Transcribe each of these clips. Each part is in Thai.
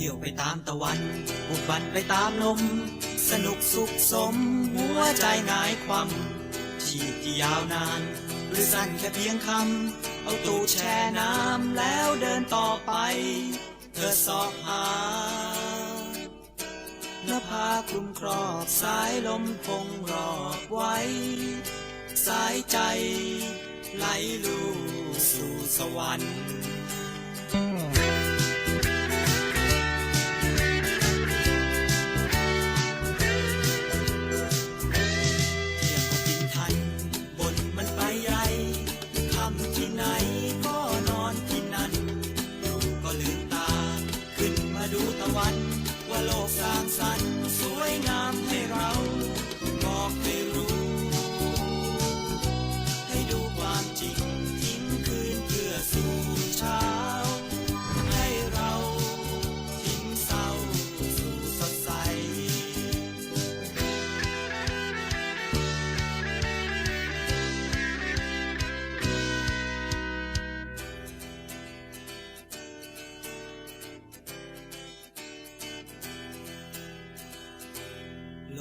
ที่ยวไปตามตะวันบุกบันไปตามลม สนุกสุขสม หัวใจหงายความชีพที่ยาวนาน หรือสั้นแค่เพียงคำ เอาตูแช่น้ำแล้วเดินต่อไป เธอสอบหาน้าผาคลุมครอบสายลมคงรอบไว้ สายใจ ไหลลู่สู่สวรรค์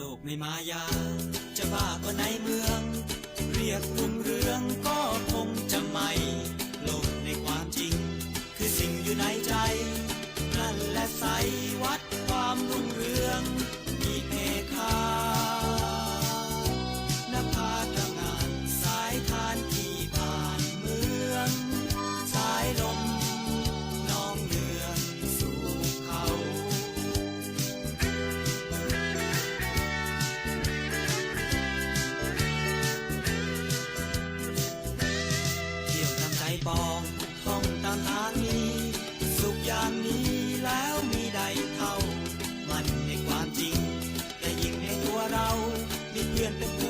โลกไม่มายา จะบ้าก็ในเมือง เรียกรุ่งเรือง ปองท่องตามทางนี้ สุขอย่างนี้แล้วมีใดเท่า มันในความจริง แต่ยิ่งในตัวเรา มีเพื่อนเป็น